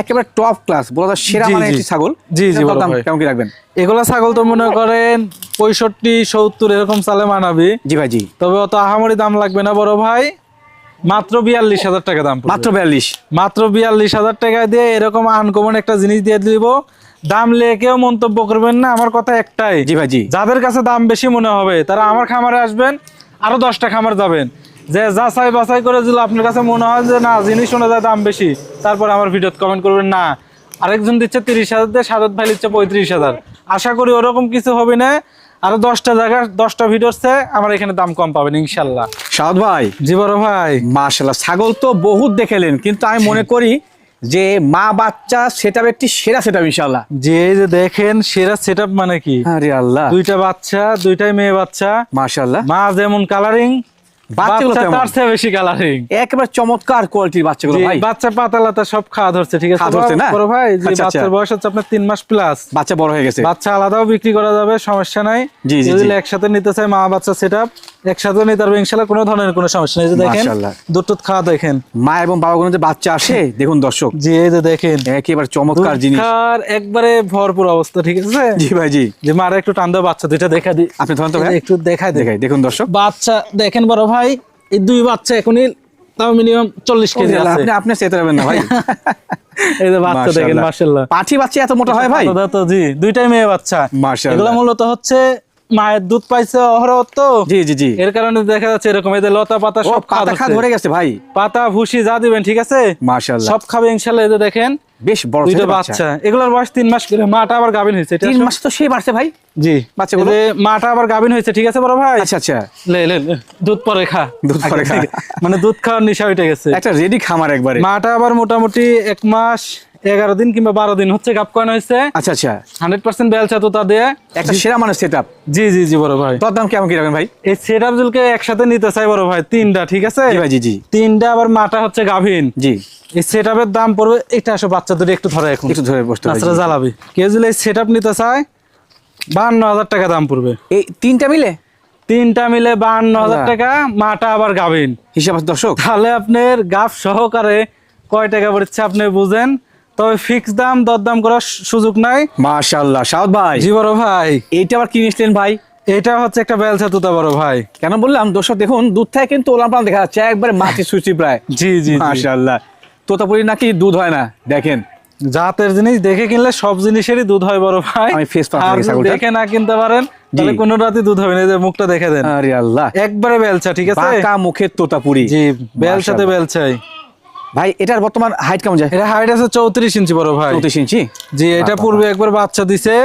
একেবারে টপ ক্লাস বলা যায় সেরা মানে একটি ছাগল। জি, জি, দাম কেমন কি রাখবেন? এগুলা ছাগল তো মনে করেন পঁয়ষট্টি সত্তর এরকম চালে মানাবি। জি ভাই জি। তবে অত আহামরি দাম লাগবে না বড় ভাই। মাত্র বিয়াল্লিশ হাজার টাকা দাম মাত্র বিয়াল্লিশ। মাত্র বিয়াল্লিশ হাজার টাকা দিয়ে এরকম আনকমন একটা জিনিস দিয়ে দিব। দাম লেকেও মন্তব্য করবেন না আমার কথা একটাই। জি ভাই জি। যাদের কাছে দাম বেশি মনে হবে তারা আমার খামারে আসবেন আরও দশটা খামার যাবেন। যে যাচাই বাছাই করে যদি আপনার কাছে মনে হয় যে না জিনিস শোনা যায় দাম বেশি তারপর আমার ভিডিও কমেন্ট করবেন না। আরেকজন দিচ্ছে তিরিশ হাজার দিয়ে সাদত ভাই দিচ্ছে পঁয়ত্রিশ হাজার। আশা করি ওরকম কিছু হবে না। আরও দশটা জায়গা দশটা ভিডিওতে আমার এখানে দাম কম পাবেন ইনশাল্লাহ। সাদ ভাই। জি বড় ভাই। মাশাআল্লাহ ছাগল তো বহুত দেখেলেন কিন্তু আমি মনে করি যে মা বাচ্চা সেটা একটি সেরা সেটা ইনশাআল্লাহ। যে যে দেখেন সেরা সেট মানে কি? আরে আল্লাহ। দুইটা বাচ্চা দুইটাই মেয়ে বাচ্চা। মাশাআল্লাহ। মা যেমন কালারিং বাচ্চাগুলো বাচ্চা তার চেয়ে বেশি কালারিং একেবারে চমৎকার কোয়ালিটির বাচ্চাগুলো ভাই। বাচ্চা পাতা সব খাওয়া ধরছে ঠিক আছে? ধরছে না? বড় ভাই যে। বাচ্চার বয়স হচ্ছে আপনার তিন মাস প্লাস বাচ্চা বড় হয়ে গেছে। বাচ্চা আলাদাও বিক্রি করা যাবে সমস্যা নাই। জি, জি, যদি একসাথে নিতে চাই মা বাচ্চা সেট একসাথে নিতে পারবে ইনশাল্লাহ কোনো ধরনের কোনো সমস্যা নেই। যে দেখেন দুধ খাওয়া দেখেন। মা এবং বাবাগুলো যে বাচ্চা আসে দেখুন দর্শক। জি এই যে দেখেন। একেবারে চমৎকার জিনিস। একবারে ভরপুর অবস্থা ঠিক আছে? জি ভাই জি। যে মারা একটু টান দাও বাচ্চা দুইটা দেখা দি আপনি ধরেন তো একটু দেখাই দেখাই দেখুন দর্শক। বাচ্চা দেখেন বড় ভাই এই দুই বাচ্চা এখনই তাও মিনিমাম চল্লিশ কেজি আপনি আপনি চেতে পারবেন না ভাই। এই যে বাচ্চা দেখেন মার্শাল্লাহ পাঠি বাচ্চা এত মোটা হয় ভাই? তো জি দুইটাই মেয়ে বাচ্চা। এগুলো মূলত হচ্ছে মায়ের দুধ পাইছে অহরহ তো? জি জি জি। এর কারণে দেখা যাচ্ছে এরকম যে লতা পাতা সব পাতা খাওয়া খা ধরে গেছে ভাই। পাতা ভুসি যা দিবেন ঠিক আছে? মাশাআল্লাহ। সব খাবে ইনশাল্লাহ এই যে দেখেন। বেশ বড় দুইটা বাচ্চা। এগুলোর বয়স তিন মাস করে মাটা আবার গাভিন হয়েছে। তিন মাস তো সেই বাড়ছে ভাই। জি। বাচ্চাগুলো? মাটা আবার গাভিন হয়েছে ঠিক আছে বড় ভাই? আচ্ছা আচ্ছা। লে লে লে, দুধ পরে খা। দুধ পরে খা। মানে দুধ খাওয়ার নিশা উঠে গেছে। একটা রেডি খামার একবারে। মাটা আবার মোটামুটি এক মাস এগারো দিন কিংবা বারো দিন হচ্ছে গাপ করানো হয়েছে আচ্ছা আচ্ছা। হান্ড্রেড পার্সেন্ট বেলচা তোতা দিয়ে। একটা সেরা মানের সেট আপ জি জি জি বড় ভাই। তোর দাম কেমন কি রাখবেন ভাই? এই সেট আপ জুলকে একসাথে নিতে চাই বড় ভাই তিনটা ঠিক আছে? ভাই জি জি। তিনটা আবার মাটা হচ্ছে গাভিন। জি। এই সেট দাম পড়বে এটা আসো বাচ্চা দুটো একটু ধরে এখন। একটু ধরে বসতে হবে, তাছাড়া কেউ যদি এই সেট নিতে চায় বাহান্ন হাজার টাকা দাম পড়বে। এই তিনটা মিলে? তিনটা মিলে বাহান্ন হাজার টাকা মাটা আবার গাভিন। হিসাব দর্শক। তাহলে আপনার গাফ সহকারে কয় টাকা পড়ছে আপনি বুঝেন? তবে ফিক্স দাম দরদাম করার সুযোগ নাই। মাশাআল্লাহ। সাউদ ভাই। জি বড় ভাই। এইটা আবার কি ভাই? এটা হচ্ছে একটা বেলচা তুতা বড় ভাই। কেন বললাম? দর্শক দেখুন দুধ থেকে কিন্তু ওলাম পালাম দেখা যাচ্ছে একবারে মাটি সুচি প্রায়। জি জি। মাশাআল্লাহ। তোতাপুরি নাকি দুধ হয় না? দেখেন। জাতের জিনিস দেখে কিনলে সব জিনিসেরই দুধ হয় বড় ভাই। আমি। দেখে না কিনতে পারেন তাহলে কোনো রাতে দুধ হবে না। যে মুখটা দেখে দেন। আরে আল্লাহ। একবারে বেলচা ঠিক আছে? পাকা মুখের তোতাপুরি। জি বেলচাতে মাশাআল্লাহ। ভাই এটার বর্তমান হাইট কেমন যায়? এটা হাইট আছে চৌত্রিশ ইঞ্চি বড় ভাই। চৌত্রিশ ইঞ্চি? জি এটা পূর্বে একবার বাচ্চা দিছে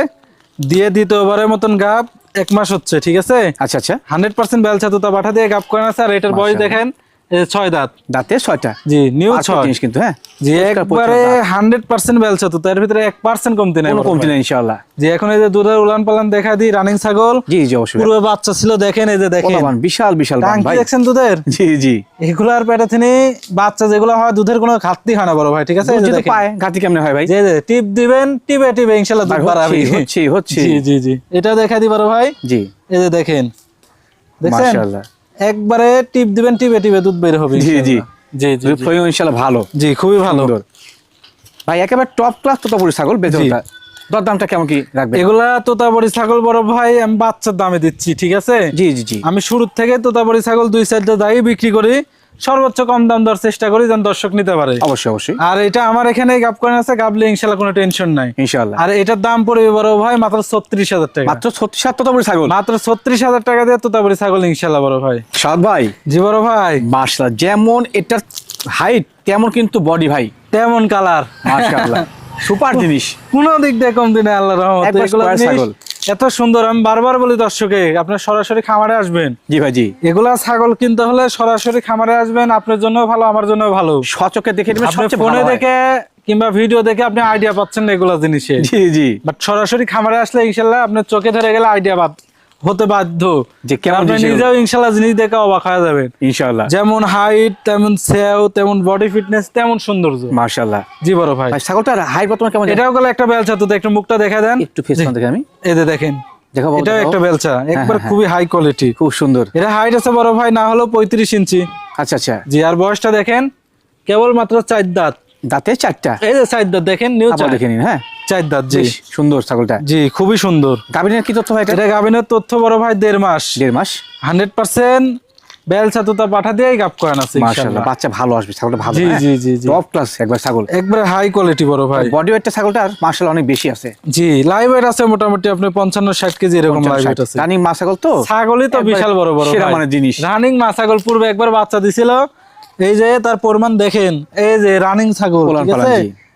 দিয়ে দ্বিতীয়বারের মতন গাপ এক মাস হচ্ছে ঠিক আছে? আচ্ছা আচ্ছা। হান্ড্রেড পার্সেন্ট বেলছা তুতা পাঠা দিয়ে গাপ করেন আছে আর এটার বয়স দেখেন ছয় দাঁত। দাঁতে ছয়টা? জি নিউ ছয়। জিনিস কিন্তু হ্যাঁ? জি একবারে হান্ড্রেড পার্সেন্ট বেলচা তুতা এর ভিতরে এক পার্সেন্ট কমতি নাই কমতি ভাই। নেই ইনশাআল্লাহ। যে এখন এই যে দুধের উলান পালান দেখা দিই রানিং ছাগল। জি জি অবশ্যই। পূর্বে বাচ্চা ছিল দেখেন এই যে দেখেন। বিশাল বিশাল ভাই। দেখছেন দুধের? জি জি। এগুলার পেটে বাচ্চা যেগুলো হয় দুধের কোনো ঘাটতি হয় না বড় ভাই ঠিক আছে? দুধ পায় ঘাটতি কেমনে হয় ভাই? টিপ দিবেন টিপে টিপে ইনশাল্লাহ দুধ বাড়াবে। হচ্ছে, হচ্ছে, হচ্ছে। জি জি জি। এটা দেখা দি বড় ভাই। জি। এই যে দেখেন। দেখছেন? মাশাআল্লাহ। একবারে টিপ দিবেন টিপে টিপে দুধ বের হবে জি, জি। জি জি দুধ জি। ইনশাআল্লাহ ভালো। জি খুবই ভালো। ভাই একেবারে টপ ক্লাস তোতাপুরি ছাগল বেজনটা দর দামটা কেমন কি রাখবে এগুলা তোতাবড়ি ছাগল বড় ভাই আমি বাচ্চার দামে দিচ্ছি ঠিক আছে? জি জি জি। আমি শুরুর থেকে তোতাবড়ি ছাগল দুই চারটা দাই বিক্রি করি। সর্বোচ্চ কম দাম দেওয়ার চেষ্টা করি যেন দর্শক নিতে পারে। অবশ্যই অবশ্যই। আর এটা আমার এখানে গাপ করেন আছে গাবলে ইনশাল্লাহ কোনো টেনশন নাই। ইনশাআল্লাহ আর এটার দাম পড়বে বড় ভাই মাত্র ছত্রিশ হাজার টাকা। মাত্র ছত্রিশ সাত তোতাপুরি ছাগল? মাত্র ছত্রিশ হাজার টাকা দিয়ে তোতাবড়ি ছাগল ইনশাল্লাহ বড় ভাই। সাদ ভাই? জি বড় ভাই। মাশাআল্লাহ যেমন এটার হাইট তেমন কিন্তু বডি ভাই। তেমন কালার মাশাআল্লাহ সুপার জিনিস। কোন দিক দিয়ে কম দিনে আল্লাহ রহমত। এগুলো ছাগল। এত সুন্দর আমি বারবার বলি দর্শকে আপনার সরাসরি খামারে আসবেন। জি ভাই জি এগুলা ছাগল কিনতে হলে সরাসরি খামারে আসবেন আপনার জন্য ভালো আমার জন্য ভালো। সচকে দেখে ফোনে দেখে কিংবা ভিডিও দেখে আপনি আইডিয়া পাচ্ছেন এগুলা জিনিসে। জি জি। বাট সরাসরি খামারে আসলে ইনশাল্লাহ আপনার চোখে ধরে গেলে আইডিয়া হতে বাধ্য। যে কেমন নিজেও ইনশাল্লাহ জিনিস দেখে অবাক হয়ে যাবেন। ইনশাআল্লাহ যেমন হাইট তেমন সেও তেমন বডি ফিটনেস তেমন সৌন্দর্য। মাশাআল্লাহ জি বড় ভাই। ভাই ছাগলটার হাইট বর্তমান কেমন এটাও গেলে একটা বেলচা তো একটু মুখটা দেখা দেন। একটু ফেস দেখে আমি। যে দেখেন। এটাও একটা বেলচা একবার হ্যাঁ, খুবই হাই কোয়ালিটি খুব সুন্দর। এটা হাইট আছে বড় ভাই না হলেও পঁয়ত্রিশ ইঞ্চি। আচ্ছা আচ্ছা। জি আর বয়সটা দেখেন কেবল মাত্র চার দাঁত। দাঁতে চারটা। এই যে চার দাঁত দেখেন নিউ দেখে নিন হ্যাঁ। চার দাঁত জি। সুন্দর ছাগলটা। জি খুবই সুন্দর। গাভিনের কি তথ্য ভাই এটা? তথ্য বড় ভাই দেড় মাস। দেড় মাস? হান্ড্রেড পার্সেন্ট বেলচা তো পাঠা দিয়েই গাপ করান আছে মাশাআল্লাহ বাচ্চা ভালো আসবে ছাগলটা ভালো জি, জি, জি, জি। টপ ক্লাস একবার ছাগল। একবারে হাই কোয়ালিটি বড় ভাই। বডি ওয়েটটা ছাগলটার মাশাআল্লাহ অনেক বেশি আছে। জি লাইভ ওয়েট আছে মোটামুটি আপনি পঞ্চান্ন ষাট কেজি এরকম লাইভ ওয়েট আছে। রানিং মা ছাগল তো? ছাগলই তো বিশাল বড় বড় সেরা মানের জিনিস। রানিং মা ছাগল পূর্বে একবার বাচ্চা দিছিল। এই যে তার পরিমাণ দেখেন। এই যে রানিং ছাগল পোলান ঠিক আছে?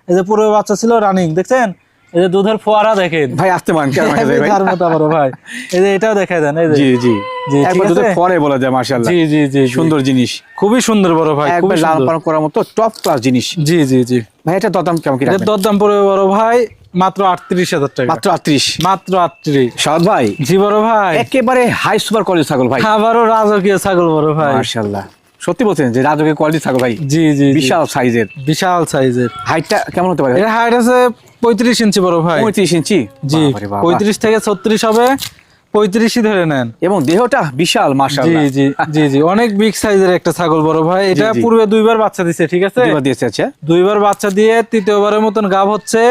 এই যে পূর্বে বাচ্চা ছিল রানিং দেখছেন? এই যে দুধের ফোয়ারা দেখেন। ভাই আসতে মান কেমন আছে ভাই? তার মতো বড় ভাই। এই যে এটাও দেখা দেন এই যে। জি জি। জি, একবার আছে? দুধে পরে বলা যায় মাশাআল্লাহ। জি জি জি জি। সুন্দর জিনিস। খুবই সুন্দর বড় ভাই খুবই লাল পালন করার মতো টপ ক্লাস জিনিস। জি জি জি। ভাই এটা দরদাম কেমন কি রাখবেন? দরদাম পড়বে বড় ভাই মাত্র আটত্রিশ হাজার টাকা। মাত্র 38 মাত্র আটত্রিশ। সাদ ভাই। জি বড় ভাই। একেবারে হাই সুপার কোয়ালিটি ছাগল ভাই। আবারও রাজকীয় ছাগল বড় ভাই। মাশাআল্লাহ। সত্যি বলছেন যে রাজকের কোয়ালিটি ছাগল ভাই। জি জি জি। বিশাল সাইজের বিশাল সাইজের হাইটটা কেমন হতে পারে? এর হাইট আছে পঁয়ত্রিশ ইঞ্চি বড় ভাই। পঁয়ত্রিশ ইঞ্চি? জি। পঁয়ত্রিশ থেকে ছত্রিশ হবে পঁয়ত্রিশই ধরে নেন। এবং দেহটা বিশাল জি মাশাআল্লাহ। জি জি জি অনেক বিগ সাইজের একটা ছাগল বড় ভাই। এটা পূর্বে দুইবার বাচ্চা দিছে ঠিক আছে? দুবার দিয়েছে আচ্ছা। দুইবার বাচ্চা দিয়ে তৃতীয়বারের মতন গাভ হচ্ছে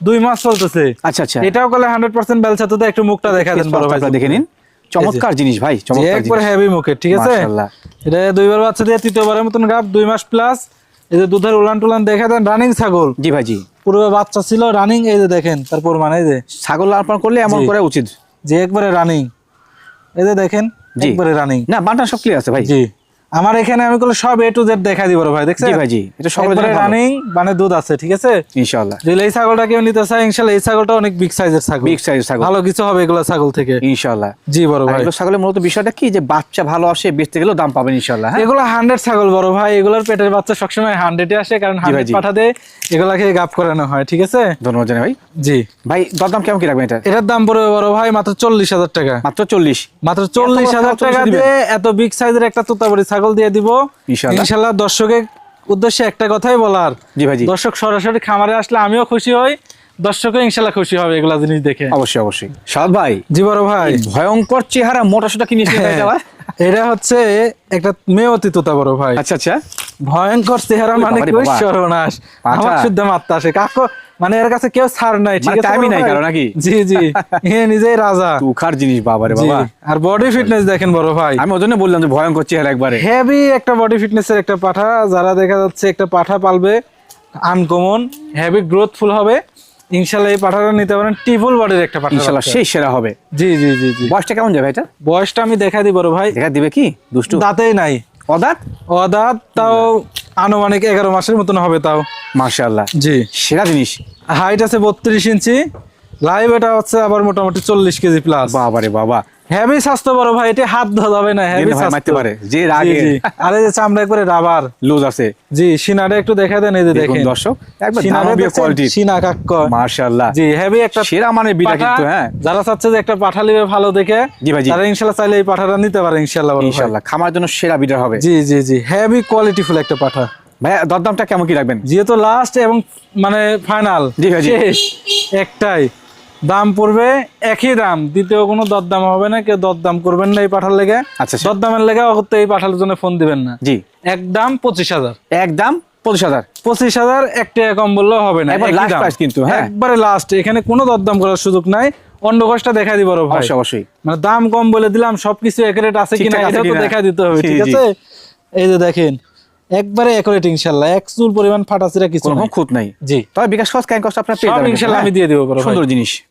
দুই মাস চলতেছে। আচ্ছা আচ্ছা। এটাও কলে হান্ড্রেড পার্সেন্ট বেলচা তো একটু মুখটা দেখা দেন বড় ভাই। দেখে নিন। চমৎকার জিনিস ভাই জি, চমৎকার একবার হেভি মুখের ঠিক আছে? মাশাআল্লাহ। এটা দুইবার বাচ্চা দিয়ে তৃতীয়বারের মতন গাভ দুই মাস প্লাস এই যে দুধের উলান টুলান দেখে দেন রানিং ছাগল। জি ভাইজি। পূর্বে বাচ্চা ছিল রানিং এই যে দেখেন তারপর মানে এই যে। ছাগল লালন করলে এমন। করা উচিত। যে একবারে রানিং এই যে দেখেন। একবারে রানিং না বাটা সব ক্লিয়ার আছে ভাই। জি। আমার এখানে আমি করলে সব এ টু জেড দেখা দিব ভাই দেখছেন? জি ভাই জি। এটা সকলের। রানিং মানে দুধ আছে ঠিক আছে? ইনশাআল্লাহ। যদি এই ছাগলটা কেউ নিতে চায় ইনশাল্লাহ এই ছাগলটা অনেক বিগ সাইজের ছাগল। বিগ সাইজ ছাগল। ভালো কিছু হবে এগুলো ছাগল থেকে। ইনশাআল্লাহ। জি বড় ভাই। এগুলো ছাগলের মূলত বিষয়টা কি? যে বাচ্চা ভালো আসে বেচতে গেলেও দাম পাবেন ইনশাআল্লাহ হ্যাঁ? এগুলো হান্ড্রেড ছাগল বড় ভাই এগুলোর পেটের বাচ্চা সবসময় হান্ড্রেডে আসে কারণ হান্ড্রেড জি। পাঠাতে এগুলাকে গাপ করানো হয় ঠিক আছে? ধন্যবাদ জানাই ভাই। জি। ভাই দরদাম কেমন কি রাখবেন এটা? এটার দাম পড়বে বড় ভাই মাত্র চল্লিশ হাজার টাকা। মাত্র চল্লিশ। মাত্র চল্লিশ হাজার ছাগল টাকা দিয়ে এত বিগ সাইজের একটা তোতাবড়ি ছাগল দিয়ে দিব। ইনশাল্লাহ দর্শকের উদ্দেশ্যে একটা কথাই বলার। জি ভাই দর্শক সরাসরি খামারে আসলে আমিও খুশি হই দর্শকও ইনশাল্লাহ খুশি হবে এগুলা জিনিস দেখে। অবশ্যই অবশ্যই। সাদ ভাই জি বড় ভাই। ভয়ঙ্কর চেহারা মোটা সোটা কি ভাই এটা হচ্ছে একটা মেয়তি তোতা বড় ভাই। আচ্ছা আচ্ছা। ভয়ঙ্কর চেহারা মানে সর্বনাশ। আমার শুদ্ধ মাত্রা আসে। কাকু মানে এর কাছে কেউ ছাড় নাই ঠিক মানে আছে টাইমই নাই ভাই? কারও নাকি? জি জি। এ নিজেই রাজা। তুখার জিনিস বাবারে বাবা। আর বডি ফিটনেস দেখেন বড় ভাই। আমি ওই জন্য বললাম যে ভয়ঙ্কর চেহারা একবারে। হেভি একটা বডি ফিটনেসের একটা পাঠা যারা দেখা যাচ্ছে একটা পাঠা পালবে আনকমন হেভি গ্রোথফুল হবে। ইনশাল্লাহ এই পাঠাটা নিতে পারেন টিফুল বডির একটা পাঠা ইনশাআল্লাহ সেই সেরা হবে। জি জি জি জি। বয়সটা কেমন যাবে এটা বয়সটা আমি দেখা দিই বড় ভাই। দেখা দিবে কি? দুষ্টু? দাঁতেই নাই। অদাত? অদাত তাও আনুমানিক এগারো মাসের মতন হবে তাও। মার্শাল্লাহ জি। সেরা জিনিস। হাইট আছে বত্রিশ ইঞ্চি লাইভ এটা হচ্ছে আবার মোটামুটি চল্লিশ কেজি প্লাস বাবারে বাবা। হেভি স্বাস্থ্য বড় ভাই এটা হাত ধোয়া যাবে না হেভি মারতে পারে। যে রাগে আরে যে চামড়া করে রাবার লুজ আছে। জি সিনাটা একটু দেখা দেন এই যে দেখুন দর্শক একবার সিনারে? কোয়ালিটির সিনা কাক্ক। মার্শাল্লাহ জি হেভি একটা সেরা মানের বিটা কিন্তু হ্যাঁ। যারা চাচ্ছে যে একটা পাঠা লিবে ভালো দেখে জি ভাই। তারা ইনশাল্লাহ চাইলে এই পাঠাটা নিতে পারে ইনশাল্লাহ বড় ইনশাআল্লাহ খামার জন্য সেরা বিটার হবে। জি জি জি। হেভি কোয়ালিটিফুল একটা পাঠা। ভাইয়া দরদামটা কেমন কি রাখবেন? যেহেতু লাস্ট এবং মানে ফাইনাল জি ভাই, একটাই। দাম পড়বে একই দাম। দ্বিতীয় কোনো দরদাম হবে না কেউ দরদাম করবেন না এই পাঠার লেগে। আচ্ছা। দরদামের লেগে অগত্য এই পাঠার জন্য ফোন দিবেন না। জি। একদম পঁচিশ হাজার। একদম পঁচিশ হাজার। পঁচিশ হাজার এক টাকা কম বললেও হবে না। কিন্তু, হ্যাঁ। একবারে লাস্ট এখানে কোনো দরদাম করার সুযোগ নাই। অন্য কষ্টটা দেখা দিব ভাই। অবশ্যই মানে দাম কম বলে দিলাম সবকিছু একুরেট আছে কিনা আছে এটা তো কিনা। দেখা দিতে হবে ঠিক আছে? এই যে দেখেন একবারে একুরেট ইনশাআল্লাহ। এক চুল পরিমাণ ফাটাছিরা কিছু কোনো। খুঁত নাই। জি। তবে বিকাশ খরচ ক্যান কষ্ট আপনার পেয়ে যাবেন। ইনশাল্লাহ হ্যাঁ? আমি দিয়ে দেব সুন্দর জিনিস।